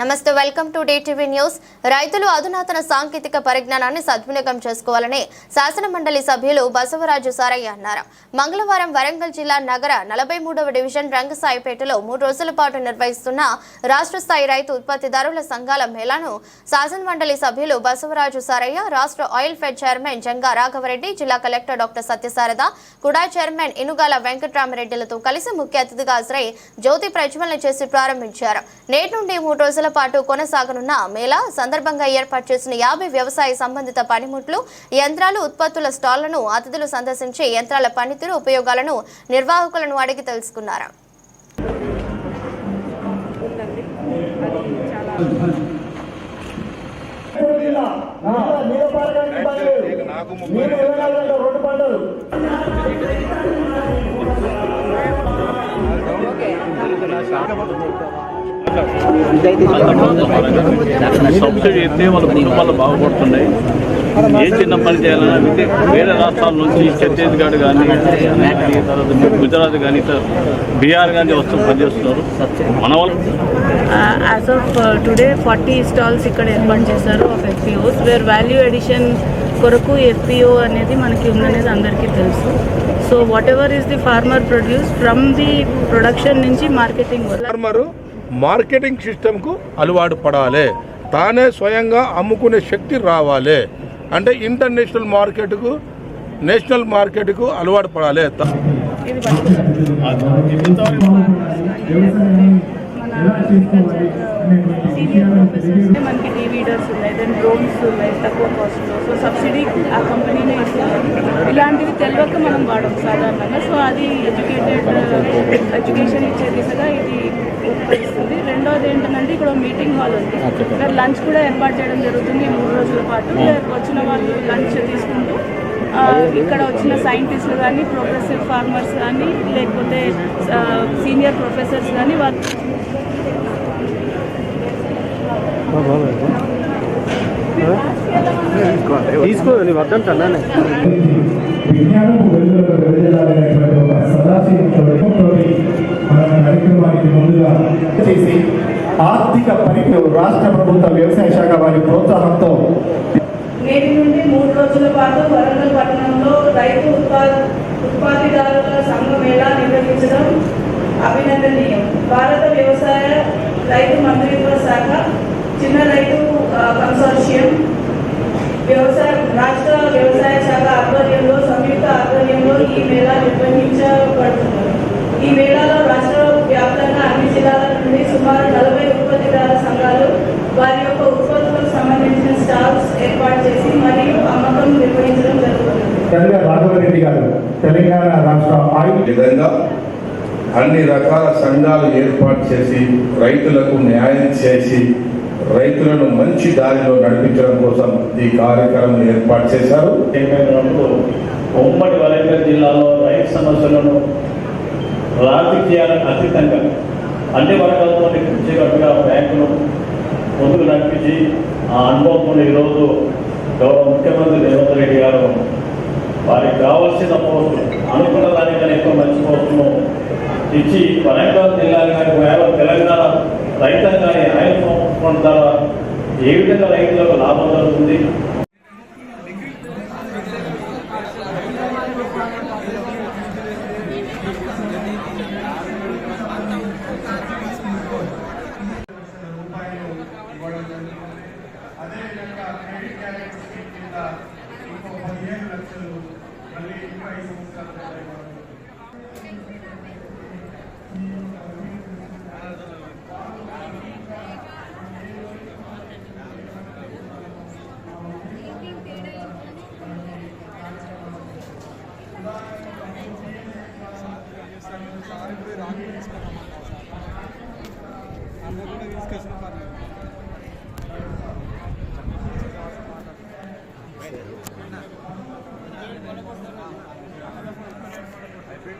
నమస్తే welcome to TV news. రైతులు అధునాతన సాంకేతిక పరిజ్ఞానాన్ని సద్వినియోగం చేసుకోవాలని శాసన మండలి సభ్యులు బసవరాజు సారయ్య అన్నారు. మంగళవారం వరంగల్ జిల్లా నగర నలభై మూడవ డివిజన్ రంగసాయిపేటలో మూడు రోజుల పాటు నిర్వహిస్తున్న రాష్ట్ర స్థాయి రైతు ఉత్పత్తిదారుల సంఘాల మేళాను శాసన మండలి సభ్యులు బసవరాజు సారయ్య రాష్ట్ర oil fed chairman Janga Raghava Reddy జిల్లా కలెక్టర్ డాక్టర్ సత్యశారద కుడా చైర్మన్ ఇనుగాల వెంకటరామరెడ్డిలతో కలిసి ముఖ్య అతిథిగా హాజరై జ్యోతి ప్రజ్వలన చేసి ప్రారంభించారు. నేటి నుండి మూడు రోజుల పాటు కొనసాగనున్న మేళా సందర్భంగా ఏర్పాటు చేసిన యాభై వ్యవసాయ సంబంధిత పనిముట్లు యంత్రాలు ఉత్పత్తుల స్టాళ్ళను అతిథులు సందర్శించి యంత్రాల పనితీరు ఉపయోగాలను నిర్వాహకులను అడిగి తెలుసుకున్నారు? నీకు సబ్సిడీ ఇస్తే వాళ్ళ కుటుంబాలు బాగుపడుతున్నాయి. ఏ చిన్న పని చేయాలన్నా విదే వేరే రాష్ట్రాల నుంచి ఛత్తీస్గఢ్ కానీ తర్వాత గుజరాత్ కానీ ఇతర బీహార్ కానీ వస్తూ పనిచేస్తున్నారు. మన వాళ్ళు as of today forty stalls ఇక్కడ ఏర్పాటు చేశారు of FPOs where value edition కొరకు ఎఫ్పిఓ అనేది మనకి ఉందనేది అందరికీ తెలుసు. So what ever is the farmer produce from the production నుంచి మార్కెటింగ్ ఫార్మరు మార్కెటింగ్ సిస్టమ్కు అలవాటు పడాలి. తానే స్వయంగా అమ్ముకునే శక్తి రావాలి. అంటే ఇంటర్నేషనల్ మార్కెట్కు నేషనల్ మార్కెట్కు అలవాటు పడాలి. త- మనకి టీవీడర్స్ ఉన్నాయి దెన్ డ్రోన్స్ ఉన్నాయి తక్కువ కాస్ట్లో సో సబ్సిడీ ఆ కంపెనీనే ఇస్తుంది ఇలాంటివి తెలియక మనం వాడం సాధారణంగా. సో అది ఎడ్యుకేటెడ్ ఎడ్యుకేషన్ ఇచ్చే దిశగా ఇది ఉపయోగిస్తుంది రెండోది ఏంటంటే ఇక్కడ మీటింగ్ హాల్ ఉంది. ఇక్కడ లంచ్ కూడా ఏర్పాటు చేయడం జరుగుతుంది మూడు రోజుల పాటు. వచ్చిన వాళ్ళు లంచ్ తీసుకుంటూ ఇక్కడ వచ్చిన సైంటిస్టులు కానీ ప్రోగ్రెసివ్ ఫార్మర్స్ కానీ లేకపోతే సీనియర్ ప్రొఫెసర్స్ కానీ వాళ్ళు తీసుకోండి వద్దంటానే విజ్ఞానము వెలుగులకు వెదజల్లాలనేటువంటి ఒక సదాశయంతో మన కార్యక్రమానికి ముందుగా చేసి ఆర్థిక పరిజ్ఞ రాష్ట్ర ప్రభుత్వ వ్యవసాయ శాఖ వారి ప్రోత్సాహంతో నేటి నుండి మూడు రోజుల పాటు వరంగల్ పట్టణంలో రైతు ఉత్పాద ఉత్పత్తిదారుల సంఘ మేళా నిర్వహించడం అభినందనీయం భారత వ్యవసాయ రైతు మంత్రిత్వ శాఖ చిన్న రైతు కన్సార్షియం. వ్యవసాయ రాష్ట్ర వ్యవసాయ శాఖ ఆధ్వర్యంలో సంయుక్త ఆధ్వర్యంలో ఈ మేళా నిర్వహించబడుతున్నది ఈ మేళాలో రాష్ట్ర వ్యాప్తంగా అన్ని జిల్లాల నుండి సుమారు నలభై ఉత్పత్తిదారుల సంఘాలు వారి యొక్క ఉత్పత్తులకు సంబంధించిన స్టాల్స్ ఏర్పాటు చేసి మరియు అమ్మకం నిర్వహించడం జరుగుతుంది. రాఘవరెడ్డి గారు తెలంగాణ రాష్ట్ర విధంగా అన్ని రకాల సంఘాలు ఏర్పాటు చేసి రైతులకు న్యాయం చేసి రైతులను మంచి దారిలో నడిపించడం కోసం ఈ కార్యక్రమం ఏర్పాటు చేశారు. ఉమ్మడి వరంగల్ జిల్లాలో రైతు సమస్యలను రాజకీయాలకు అతీతంగా అన్ని వర్గాలతో కలిసికట్టుగా బ్యాంకును ముందుకు నడిపించి ఆ అనుభవం ఈరోజు గౌరవ ముఖ్యమంత్రి రేవంత్ రెడ్డి గారు వారికి కావాల్సిన పోస్టు అనుకున్న దానికన్నా ఎక్కువ మంచి పోస్టును ఇచ్చి వరంగల్ జిల్లా కానీ తెలంగాణ రైతాంగాన్ని ఆయన సంవత్సరం ద్వారా ఏ విధంగా రైతులకు లాభం జరుగుతుంది?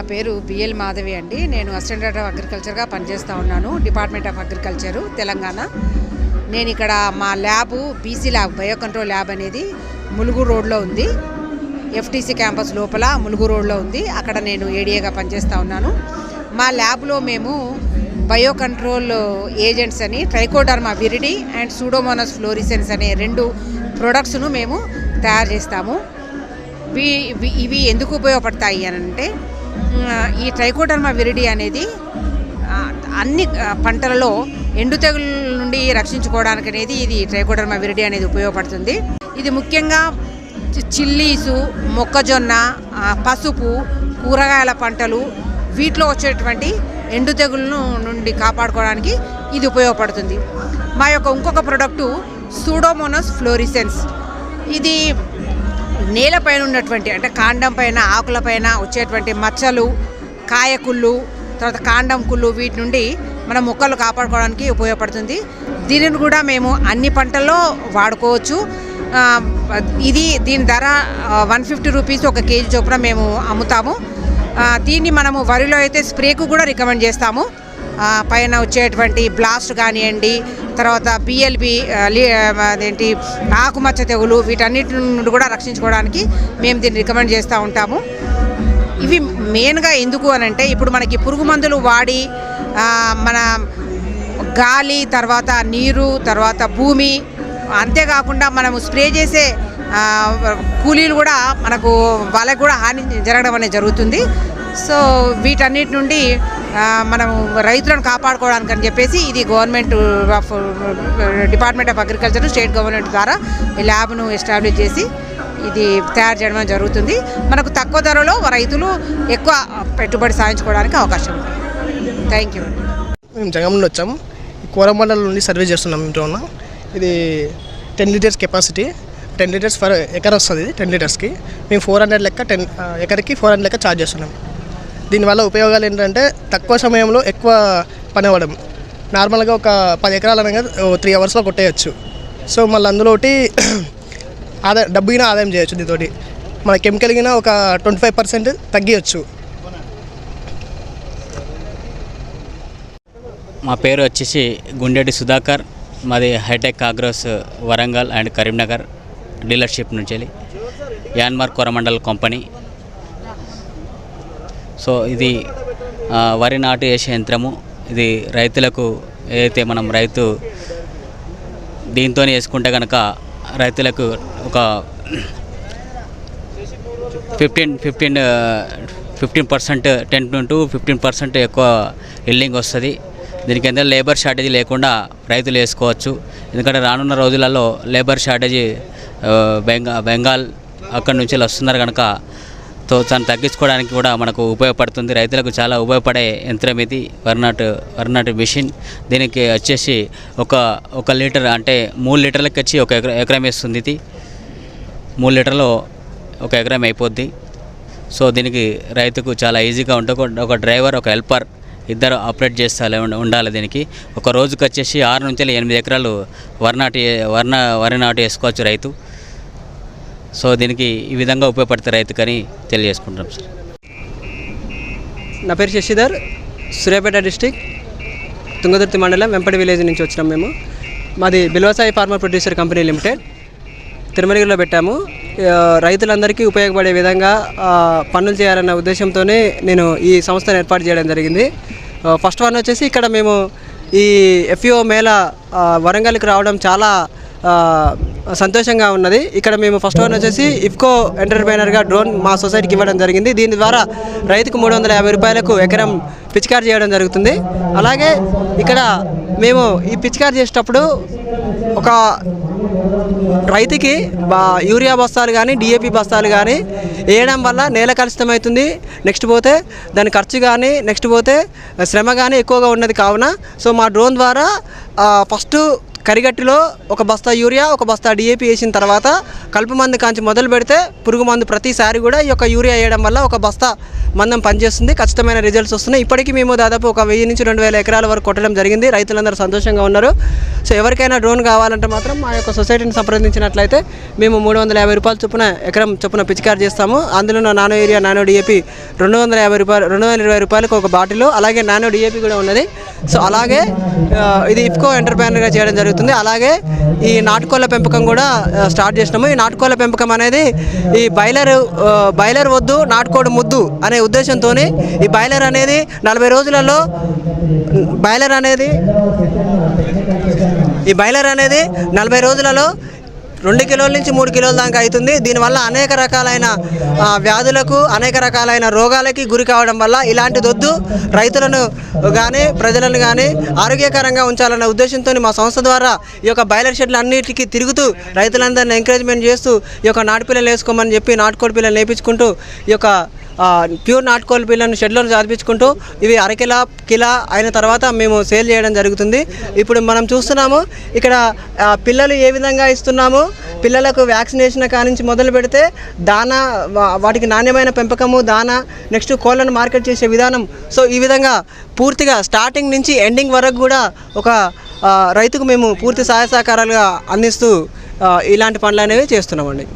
నా పేరు బిఎల్ మాధవి అండి. నేను అసిస్టెంట్ డైరెక్టర్ ఆఫ్ అగ్రికల్చర్గా పనిచేస్తూ ఉన్నాను. Department of agriculture Telangana. నేను ఇక్కడ మా lab BC lab biocontrol lab అనేది ములుగు రోడ్లో ఉంది. ఎఫ్టీసీ క్యాంపస్ లోపల ములుగు రోడ్లో ఉంది. అక్కడ నేను ఏడిఏగా పనిచేస్తూ ఉన్నాను. మా ల్యాబ్లో మేము బయో కంట్రోల్ ఏజెంట్స్ అని Trichoderma viride and Pseudomonas fluorescens అనే రెండు ప్రొడక్ట్స్ను మేము తయారు చేస్తాము. ఇవి ఇవి- ఎందుకు ఉపయోగపడతాయి అని అంటే ఈ ట్రైకోడర్మా విరిడి అనేది అన్ని పంటలలో ఎండు తెగుల నుండి రక్షించుకోవడానికి అనేది ఇది ట్రైకోడర్మా విరిడి అనేది ఉపయోగపడుతుంది. ఇది ముఖ్యంగా చిల్లీసు మొక్కజొన్న పసుపు కూరగాయల పంటలు వీటిలో వచ్చేటువంటి ఎండు తెగులను నుండి కాపాడుకోవడానికి ఇది ఉపయోగపడుతుంది. మా యొక్క ఇంకొక ప్రొడక్టు సూడోమోనస్ ఫ్లోరిసెన్స్. ఇది నేలపైన ఉన్నటువంటి అంటే కాండం పైన ఆకుల పైన వచ్చేటువంటి మచ్చలు కాయకుళ్ళు తర్వాత కాండం కుళ్ళు వీటి నుండి మన మొక్కలు కాపాడుకోవడానికి ఉపయోగపడుతుంది. దీనిని కూడా మేము అన్ని పంటల్లో వాడుకోవచ్చు. ఇది దీని ధర వన్ ఫిఫ్టీ రూపీస్ ఒక కేజీ చొప్పున మేము అమ్ముతాము. దీన్ని మనము వరిలో అయితే స్ప్రేకు కూడా రికమెండ్ చేస్తాము. పైన వచ్చేటువంటి బ్లాస్ట్ కానివ్వండి తర్వాత బిఎల్బి అదేంటి ఆకుమచ్చ తెగులు వీటన్నిటి నుండి కూడా రక్షించుకోవడానికి మేము దీన్ని రికమెండ్ చేస్తూ ఉంటాము. ఇవి మెయిన్గా ఎందుకు అని అంటే ఇప్పుడు మనకి పురుగు మందులు వాడి మన గాలి తర్వాత నీరు తర్వాత భూమి అంతేకాకుండా మనము స్ప్రే చేసే కూలీలు కూడా మనకు వాళ్ళకు కూడా హాని జరగడం అనేది జరుగుతుంది. సో వీటన్నిటి నుండి మనం మనము రైతులను కాపాడుకోవడానికి అని చెప్పేసి ఇది government of department of agriculture state government ద్వారా ఈ ల్యాబ్ను ఎస్టాబ్లిష్ చేసి ఇది తయారు చేయడం జరుగుతుంది. మనకు తక్కువ ధరలో రైతులు ఎక్కువ పెట్టుబడి సాధించుకోవడానికి అవకాశం ఉంది. థ్యాంక్ యూ మేము జగం నుండి వచ్చాము. ఈ కోరమండలం నుండి సర్వీస్ చేస్తున్నాం ఇంట్లో ఉన్న. ఇది ten litres capacity. Ten litres for acre వస్తుంది టెన్ లీటర్స్కి. మేము ఫోర్ హండ్రెడ్ లెక్క టెన్ ఎకర్కి ఫోర్ హండ్రెడ్ లెక్క ఛార్జ్ చేస్తున్నాం. దీనివల్ల ఉపయోగాలు ఏంటంటే తక్కువ సమయంలో ఎక్కువ పని అవ్వడం. నార్మల్గా ఒక పది ఎకరాలు అనగా త్రీ అవర్స్లో కొట్టేయచ్చు. సో మళ్ళీ అందులో ఆదా ఆదాయం డబ్బు గిన ఆదాయం చేయొచ్చు దీంతోటి మన కెమికల్ గిన ఒక ట్వంటీ ఫైవ్ పర్సెంట్ తగ్గియచ్చు. మా పేరు వచ్చేసి గుండెటి సుధాకర్. మాది hitech agros Warangal and Karimnagar dealership నుంచి వెళ్ళి. Yanmar Coromandel company. సో ఇది వరి నాటు వేసే యంత్రము. ఇది రైతులకు ఏదైతే మనం రైతు దీంతో వేసుకుంటే కనుక రైతులకు ఒక fifteen fifteen fifteen percent ten to fifteen percent ఎక్కువ ఇల్లింగ్ వస్తుంది. దీనికి ఎంత లేబర్ షార్టేజ్ లేకుండా రైతులు వేసుకోవచ్చు. ఎందుకంటే రానున్న రోజులలో లేబర్ షార్టేజ్ బెంగా బెంగాల్ అక్కడి నుంచి వస్తున్నారు కనుక సో దాన్ని తగ్గించుకోవడానికి కూడా మనకు ఉపయోగపడుతుంది. రైతులకు చాలా ఉపయోగపడే యంత్రం ఇది. వర్నాట్ వర్నాట్ మిషన్. దీనికి వచ్చేసి ఒక ఒక లీటర్ అంటే మూడు లీటర్లకి వచ్చి ఒక ఎకరం ఎకరం వేస్తుంది ఇది. మూడు లీటర్లు ఒక ఎకరం అయిపోద్ది. సో దీనికి రైతుకు చాలా ఈజీగా ఉంటుంది ఒక- డ్రైవర్ ఒక హెల్పర్ ఇద్దరు ఆపరేట్ చేస్తే ఉండాలి దీనికి. ఒక రోజుకి వచ్చేసి ఆరు నుంచి ఎనిమిది ఎకరాలు వర్నాటి వర్ణ వరి నాటు వేసుకోవచ్చు రైతు. సో దీనికి ఈ విధంగా ఉపయోగపడుతుంది రైతుకని తెలియజేసుకుంటాం సార్. నా పేరు శశిధర్ సూర్యాపేట డిస్టిక్ తుంగదుర్తి మండలం వెంపటి విలేజ్ నుంచి వచ్చినాం మేము. మాది Bilvasai farmer producer company limited. తిరుమలగిరిలో పెట్టాము. రైతులందరికీ ఉపయోగపడే విధంగా పనులు చేయాలన్న ఉద్దేశంతోనే నేను ఈ సంస్థను ఏర్పాటు చేయడం జరిగింది. ఫస్ట్ వన్ వచ్చేసి ఇక్కడ మేము ఈ ఎఫ్ఈఓ మేళ వరంగల్కి రావడం చాలా సంతోషంగా ఉన్నది. ఇక్కడ మేము ఫస్ట్ వన్ వచ్చేసి ఇఫ్కో ఎంటర్ప్రైనర్గా డ్రోన్ మా సొసైటీకి ఇవ్వడం జరిగింది. దీని ద్వారా రైతుకు మూడు వందల యాభై రూపాయలకు ఎకరం పిచికారి చేయడం జరుగుతుంది. అలాగే ఇక్కడ మేము ఈ పిచికారి చేసేటప్పుడు ఒక రైతుకి బా యూరియా బస్తాలు కానీ డిఏపి బస్తాలు కానీ వేయడం వల్ల నేల కలుషితమవుతుంది నెక్స్ట్ పోతే దాని ఖర్చు కానీ నెక్స్ట్ పోతే శ్రమ కానీ ఎక్కువగా ఉన్నది కావున. సో మా డ్రోన్ ద్వారా ఫస్ట్ కరిగట్టులో ఒక బస్తా యూరియా ఒక బస్తా డిఏపి వేసిన తర్వాత కలుపు మందు కాంచి మొదలు పెడితే పురుగు మందు ప్రతిసారి కూడా ఈ యొక్క యూరియా వేయడం వల్ల ఒక బస్తా మందం పనిచేస్తుంది. ఖచ్చితమైన రిజల్ట్స్ వస్తున్నాయి. ఇప్పటికీ మేము దాదాపు ఒక వెయ్యి నుంచి రెండు వేల ఎకరాల వరకు కొట్టడం జరిగింది. రైతులందరూ సంతోషంగా ఉన్నారు. సో ఎవరికైనా డ్రోన్ కావాలంటే మాత్రం మా యొక్క సొసైటీని సంప్రదించినట్లయితే మేము మూడు వందల యాభై రూపాయల చొప్పున ఎకరం చొప్పున పిచికారి చేస్తాము. అందులో నానో ఏరియా నానో డిఏపి రెండు వందల యాభై రూపాయలు రెండు వందల ఇరవై రూపాయలకు ఒక బాటిల్ అలాగే నానో డిఏపి కూడా ఉన్నది. సో అలాగే ఇది ఇఫ్కో ఎంటర్ప్రైనర్గా చేయడం జరుగుతుంది. అలాగే ఈ నాటుకోళ్ళ పెంపకం కూడా స్టార్ట్ చేసినాము. ఈ నాటుకోళ్ళ పెంపకం అనేది ఈ బైలర్ బయలర్ బైలర్ వద్దు నాటుకోడి ముద్దు అనే ఉద్దేశంతో ఈ బైలర్ అనేది నలభై రోజులలో బయలర్ అనేది ఈ బైలర్ అనేది నలభై రోజులలో రెండు కిలోల నుంచి మూడు కిలోల దాకా అవుతుంది. దీనివల్ల అనేక రకాలైన వ్యాధులకు అనేక రకాలైన రోగాలకి గురి కావడం వల్ల ఇలాంటి దొద్దు రైతులను కానీ ప్రజలను కానీ ఆరోగ్యకరంగా ఉంచాలన్న ఉద్దేశంతో మా సంస్థ ద్వారా ఈ యొక్క బాయిలర్ షెడ్లు అన్నిటికీ తిరుగుతూ రైతులందరినీ ఎంకరేజ్మెంట్ చేస్తూ ఈ యొక్క నాటుపిల్లలు వేసుకోమని చెప్పి నాటుకోడి పిల్లలు నేర్పించుకుంటూ ఈ యొక్క ప్యూర్ నాటుకోళ్ళ పిల్లలను షెడ్లను చదివించుకుంటూ ఇవి అరకిలా కిలా అయిన తర్వాత మేము సేల్ చేయడం జరుగుతుంది. ఇప్పుడు మనం చూస్తున్నాము ఇక్కడ పిల్లలు ఏ విధంగా ఇస్తున్నాము పిల్లలకు వ్యాక్సినేషన్ కానించి మొదలు పెడితే దానా వాటికి నాణ్యమైన పెంపకము దానా నెక్స్ట్ కోళ్ళను మార్కెట్ చేసే విధానం. సో ఈ విధంగా పూర్తిగా స్టార్టింగ్ నుంచి ఎండింగ్ వరకు కూడా ఒక రైతుకు మేము పూర్తి సహాయ సహకారాలుగా అందిస్తూ ఇలాంటి పనులు అనేవి చేస్తున్నామండి.